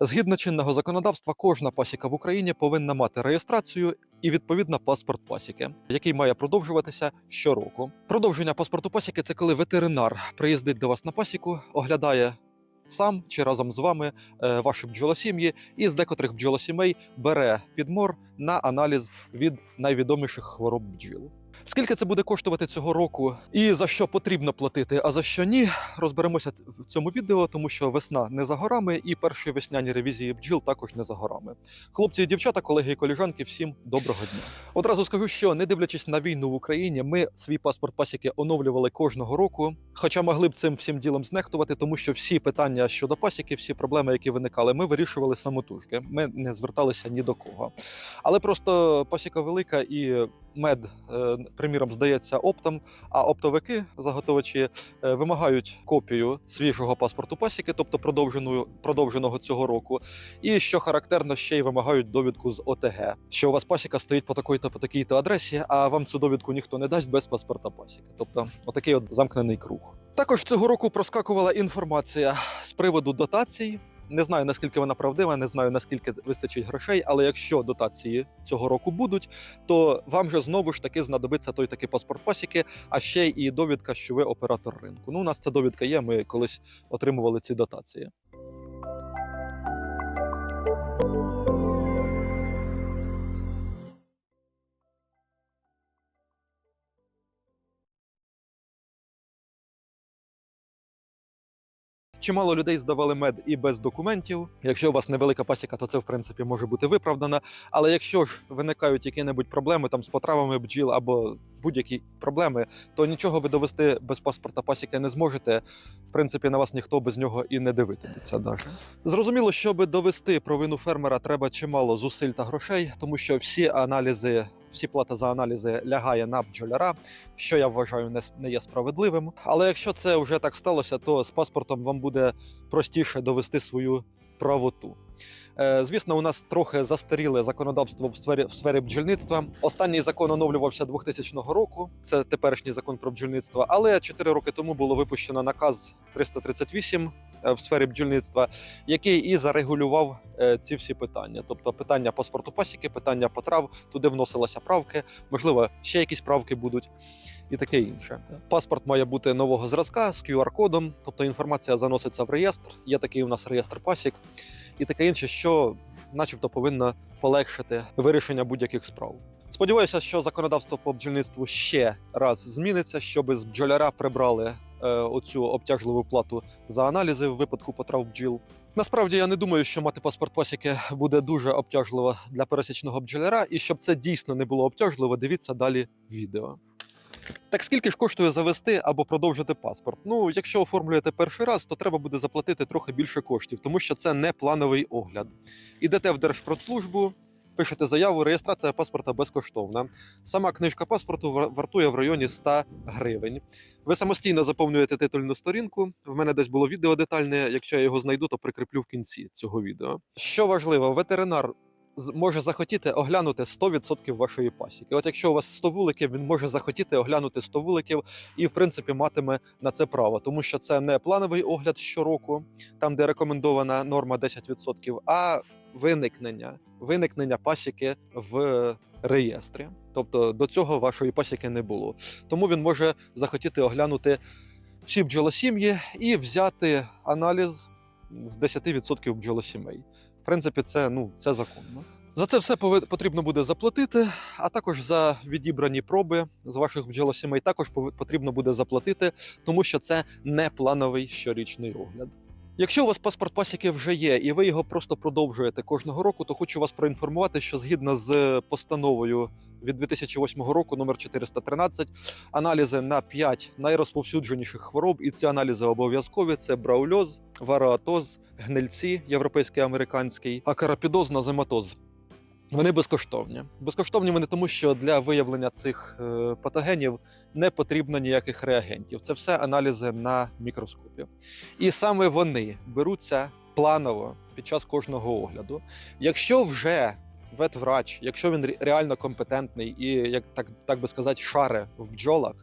Згідно чинного законодавства, кожна пасіка в Україні повинна мати реєстрацію і відповідно паспорт пасіки, який має продовжуватися щороку. Продовження паспорту пасіки це коли ветеринар приїздить до вас на пасіку, оглядає сам чи разом з вами е, ваші бджолосім'ї, і з декотрих бджолосімей бере підмор на аналіз від найвідоміших хвороб бджіл. Скільки це буде коштувати цього року, і за що потрібно платити, а за що ні, розберемося в цьому відео, тому що весна не за горами, і перші весняні ревізії бджіл також не за горами. Хлопці дівчата, колеги і коліжанки, всім доброго дня. Одразу скажу, що не дивлячись на війну в Україні, ми свій паспорт пасіки оновлювали кожного року. Хоча могли б цим всім ділом знехтувати, тому що всі питання щодо пасіки, всі проблеми, які виникали, ми вирішували самотужки. Ми не зверталися ні до кого. Але просто пасіка велика і мед, е, приміром, здається оптом. А оптовики, заготовичі, е, вимагають копію свіжого паспорту пасіки, тобто продовженого цього року. І що характерно, ще й вимагають довідку з ОТГ, що у вас пасіка стоїть по такій-то по такій-то адресі, а вам цю довідку ніхто не дасть без паспорта пасіки. Тобто, отакий от замкнений круг. Також цього року проскакувала інформація з приводу дотацій. Не знаю наскільки вона правдива, не знаю наскільки вистачить грошей, але якщо дотації цього року будуть, то вам же знову ж таки знадобиться той такий паспорт пасіки, а ще і довідка, що ви оператор ринку. Ну, у нас ця довідка є. Ми колись отримували ці дотації. Чимало людей здавали мед і без документів. Якщо у вас невелика пасіка, то це в принципі може бути виправдано. Але якщо ж виникають які-небудь проблеми там з потравами бджіл або будь-які проблеми, то нічого ви довести без паспорта пасіки не зможете. В принципі, на вас ніхто без нього і не дивитиметься. Даже. Зрозуміло, щоб довести провину фермера, треба чимало зусиль та грошей, тому що всі аналізи. Всі плата за аналізи лягає на бджоляра, що я вважаю не, є справедливим. Але якщо це вже так сталося, то з паспортом вам буде простіше довести свою правоту. Е, Звісно, у нас трохи застаріле законодавство в сфері, в сфері бджільництва. Останній закон оновлювався 2000 року. Це теперішній закон про бджільництво. Але 4 роки тому було випущено наказ 338 е, в сфері бджільництва, який і зарегулював е, ці всі питання. Тобто питання паспорту пасіки, питання потрав, туди вносилися правки, можливо, ще якісь правки будуть. І таке інше. Паспорт має бути нового зразка з QR-кодом, тобто інформація заноситься в реєстр. Є такий у нас реєстр пасік, і таке інше, що, начебто, повинно полегшити вирішення будь-яких справ. Сподіваюся, що законодавство по бджільництву ще раз зміниться, щоб з бджоляра прибрали е, оцю обтяжливу плату за аналізи в випадку потрав бджіл. Насправді я не думаю, що мати паспорт пасіки буде дуже обтяжливо для пересічного бджоляра, і щоб це дійсно не було обтяжливо, дивіться далі відео. Так скільки ж коштує завести або продовжити паспорт? Ну, якщо оформлюєте перший раз, то треба буде заплатити трохи більше коштів, тому що це не плановий огляд. Ідете в Держпродслужбу, пишете заяву, реєстрація паспорта безкоштовна. Сама книжка паспорту вартує в районі 100 гривень. Ви самостійно заповнюєте титульну сторінку. В мене десь було відео детальне. Якщо я його знайду, то прикріплю в кінці цього відео. Що важливо, ветеринар може захотіти оглянути 100% вашої пасіки. От якщо у вас 100 вуликів, він може захотіти оглянути 100 вуликів і, в принципі, матиме на це право, тому що це не плановий огляд щороку, там де рекомендована норма 10%, а виникнення, виникнення пасіки в реєстрі. Тобто до цього вашої пасіки не було. Тому він може захотіти оглянути всі бджолосім'ї і взяти аналіз з 10% бджолосімей. В принципі, це ну це законно. За це все потрібно буде заплатити, а також за відібрані проби з ваших бджолосімей також потрібно буде заплатити, тому що це не плановий щорічний огляд. Якщо у вас паспорт пасіки вже є, і ви його просто продовжуєте кожного року, то хочу вас проінформувати, що згідно з постановою від 2008 року, номер 413, аналізи на 5 найрозповсюдженіших хвороб, і ці аналізи обов'язкові: це браульоз, вароатоз, гнильці, європейський американський, акарапідоз, назематоз. Вони безкоштовні. Безкоштовні вони тому, що для виявлення цих е, патогенів не потрібно ніяких реагентів. Це все аналізи на мікроскопі. І саме вони беруться планово під час кожного огляду. Якщо вже ветврач, якщо він реально компетентний і, як так, так би сказати, шаре в бджолах,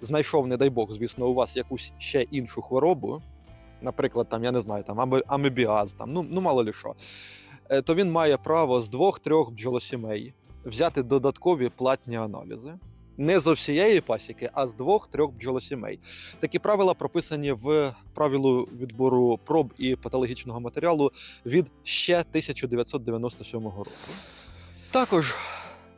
знайшов, не дай Бог, звісно, у вас якусь ще іншу хворобу, наприклад, там, я не знаю, там амебіаз, там, ну, ну мало ли що, то він має право з двох-трьох бджолосімей взяти додаткові платні аналізи. Не з всієї пасіки, а з двох-трьох бджолосімей. Такі правила прописані в правилу відбору проб і патологічного матеріалу від ще 1997 року. Також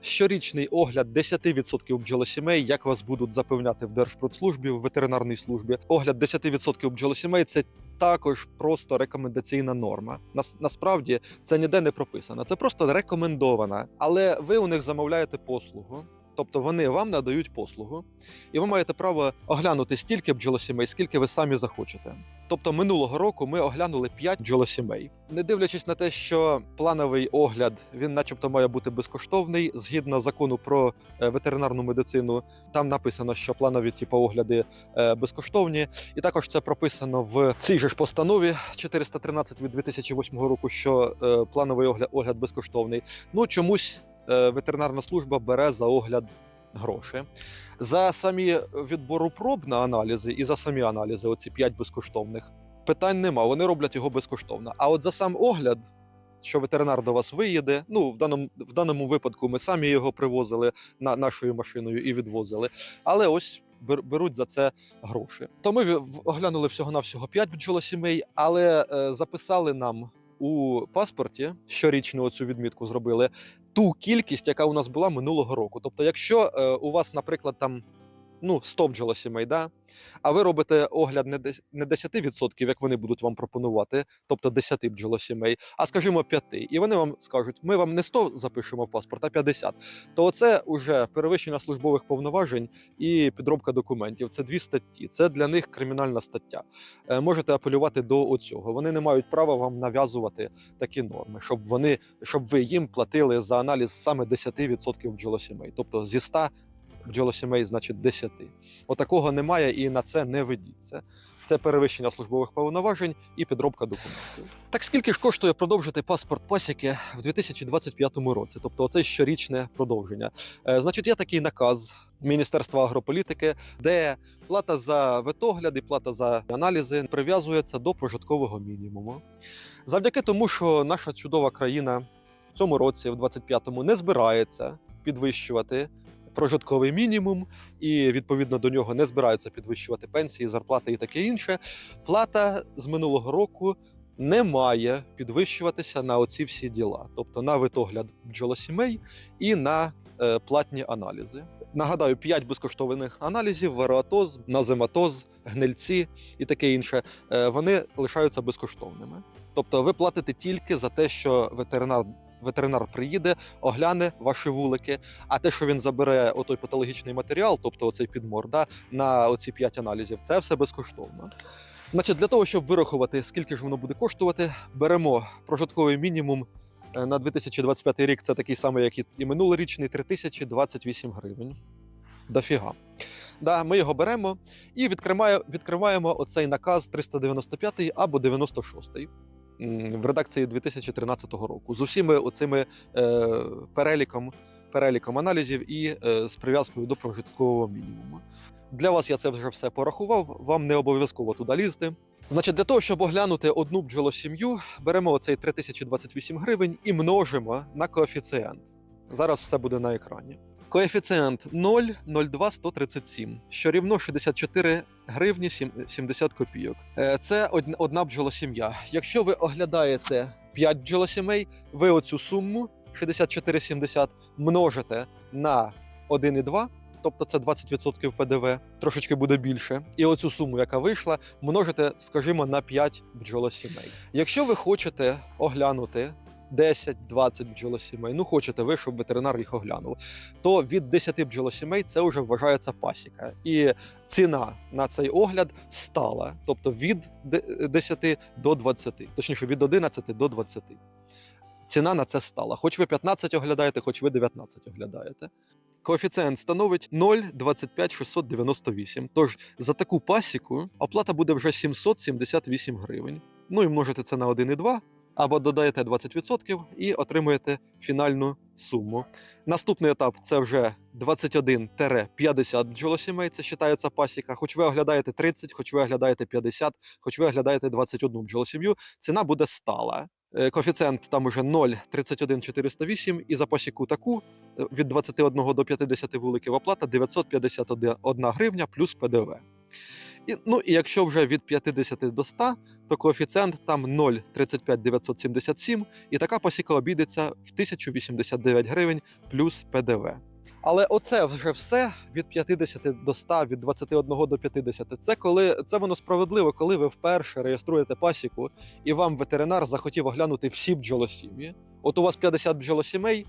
щорічний огляд 10% бджолосімей, як вас будуть запевняти в Держпродслужбі, в ветеринарній службі. Огляд 10% бджолосімей це також просто рекомендаційна норма. Нас, насправді це ніде не прописано. Це просто рекомендована, але ви у них замовляєте послугу. Тобто вони вам надають послугу, і ви маєте право оглянути стільки бджолосімей, скільки ви самі захочете. Тобто минулого року ми оглянули 5 бджолосімей. Не дивлячись на те, що плановий огляд він, начебто, має бути безкоштовний згідно закону про е, ветеринарну медицину. Там написано, що планові типу, огляди е, безкоштовні, і також це прописано в цій же ж постанові 413 від 2008 року, що е, плановий огляд, безкоштовний. Ну чомусь ветеринарна служба бере за огляд гроші. За самі відбору проб на аналізи і за самі аналізи, оці 5 безкоштовних, питань нема. Вони роблять його безкоштовно. А от за сам огляд, що ветеринар до вас виїде, ну в даному в даному випадку ми самі його привозили на нашою машиною і відвозили. Але ось бер- беруть за це гроші. То ми оглянули всього навсього 5 бджолосімей, але е, записали нам у паспорті щорічну оцю відмітку зробили ту кількість, яка у нас була минулого року. Тобто, якщо е, у вас, наприклад, там ну 100 бджолосімей, да, а ви робите огляд не 10%, як вони будуть вам пропонувати, тобто 10 бджолосімей, а скажімо 5, і вони вам скажуть, ми вам не 100 запишемо в паспорт, а 50, то це вже перевищення службових повноважень і підробка документів. Це дві статті. Це для них кримінальна стаття. Е, Можете апелювати до оцього. Вони не мають права вам нав'язувати такі норми, щоб вони щоб ви їм платили за аналіз саме 10% бджолосімей, тобто зі 100 бджолосімей, значить 10. Отакого немає і на це не ведіться. Це перевищення службових повноважень і підробка документів. Так скільки ж коштує продовжити паспорт пасіки в 2025 році? Тобто, оце щорічне продовження. Е, значить, є такий наказ Міністерства агрополітики, де плата за ветогляд і плата за аналізи прив'язується до прожиткового мінімуму. Завдяки тому, що наша чудова країна в цьому році, в 25-му, не збирається підвищувати прожитковий мінімум, і відповідно до нього не збираються підвищувати пенсії, зарплати і таке інше. Плата з минулого року не має підвищуватися на оці всі діла, тобто на витогляд бджолосімей і на е, платні аналізи. Нагадаю, 5 безкоштовних аналізів: вароатоз, назематоз, гнильці і таке інше. е, Вони лишаються безкоштовними. Тобто ви платите тільки за те, що ветеринар. Ветеринар приїде, огляне ваші вулики, а те, що він забере отой патологічний матеріал, тобто оцей підмор, да, на оці 5 аналізів, це все безкоштовно. Значить, для того, щоб вирахувати, скільки ж воно буде коштувати, беремо прожитковий мінімум е, на 2025 рік. Це такий самий, як і- минулорічний 3028 гривень. Дофіга. Да, ми його беремо і відкриваємо, відкриваємо оцей наказ 395 або 96 м, в редакції 2013 року з усіми оцими е, переліком, переліком аналізів і е, з прив'язкою до прожиткового мінімуму. Для вас я це вже все порахував. Вам не обов'язково туди лізти. Значить, для того, щоб оглянути одну бджолосім'ю, беремо оцей 3028 гривень і множимо на коефіцієнт. Зараз все буде на екрані. Коефіцієнт 0,0237, що рівно 64 гривні сім- 70 копійок. Е, Це од- одна бджолосім'я. Якщо ви оглядаєте 5 бджолосімей, ви оцю суму 64,70 множите на 1,2, тобто це 20% ПДВ, трошечки буде більше. І оцю суму, яка вийшла, множите, скажімо, на 5 бджолосімей. Якщо ви хочете оглянути 10-20 бджолосімей, ну хочете ви, щоб ветеринар їх оглянув, то від 10 бджолосімей це вже вважається пасіка. І ціна на цей огляд стала, тобто від 10 до 20, точніше від 11 до 20. Ціна на це стала. Хоч ви 15 оглядаєте, хоч ви 19 оглядаєте. Коефіцієнт становить 0,25698. Тож за таку пасіку оплата буде вже 778 гривень. Ну і множите це на 1,2, або додаєте 20% і отримуєте фінальну суму. Наступний етап це вже 21-50 бджолосімей, це вважається пасіка. Хоч ви оглядаєте 30, хоч ви оглядаєте 50, хоч ви оглядаєте 21 бджолосім'ю, ціна буде стала. Е, Коефіцієнт там уже 0,31408 і за пасіку таку е, від 21 до 50 вуликів оплата 951 гривня плюс ПДВ. І, ну і якщо вже від 50 до 100, то коефіцієнт там 0,35977, і така посіка обійдеться в 1089 гривень плюс ПДВ. Але оце вже все від 50 до 100, від 21 до 50. Це коли це воно справедливо, коли ви вперше реєструєте пасіку, і вам ветеринар захотів оглянути всі бджолосім'ї. От у вас 50 бджолосімей,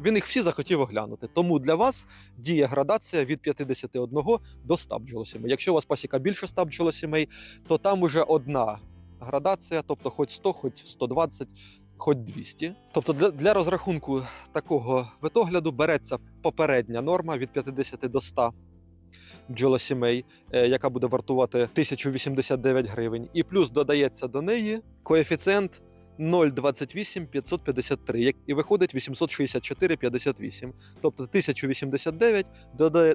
він їх всі захотів оглянути. Тому для вас діє градація від 51 до 100 бджолосімей. Якщо у вас пасіка більше 100 бджолосімей, то там уже одна градація, тобто хоч 100, хоч 120, хоч 200. Тобто для, для розрахунку такого витогляду береться попередня норма від 50 до 100 бджолосімей, е, яка буде вартувати 1089 гривень, і плюс додається до неї коефіцієнт 0,28 553, як- і виходить 864,58. Тобто 1089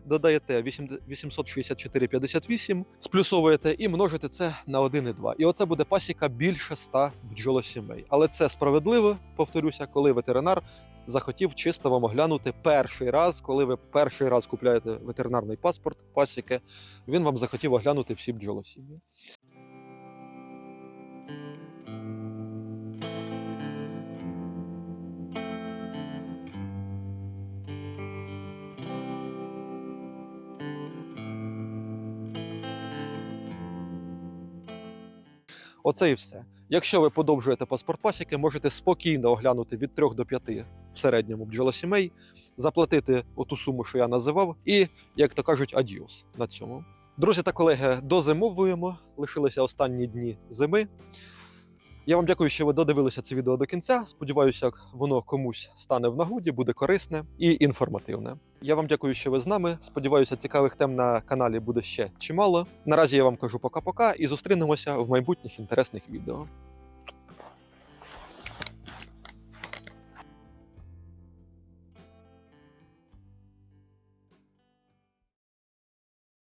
додаєте 8 864,58, сплюсовуєте і множите це на 1,2. І оце буде пасіка більше 100 бджолосімей. Але це справедливо, повторюся, коли ветеринар захотів чисто вам оглянути перший раз, коли ви перший раз купляєте ветеринарний паспорт пасіки, він вам захотів оглянути всі бджолосім'ї. Оце і все. Якщо ви подовжуєте паспорт пасіки, можете спокійно оглянути від 3 до 5 в середньому бджолосімей, заплатити оту суму, що я називав, і, як то кажуть, адіус на цьому. Друзі та колеги, дозимовуємо. Лишилися останні дні зими. Я вам дякую, що ви додивилися це відео до кінця. Сподіваюся, воно комусь стане в нагоді, буде корисне і інформативне. Я вам дякую, що ви з нами. Сподіваюся, цікавих тем на каналі буде ще чимало. Наразі я вам кажу пока-пока і зустрінемося в майбутніх інтересних відео.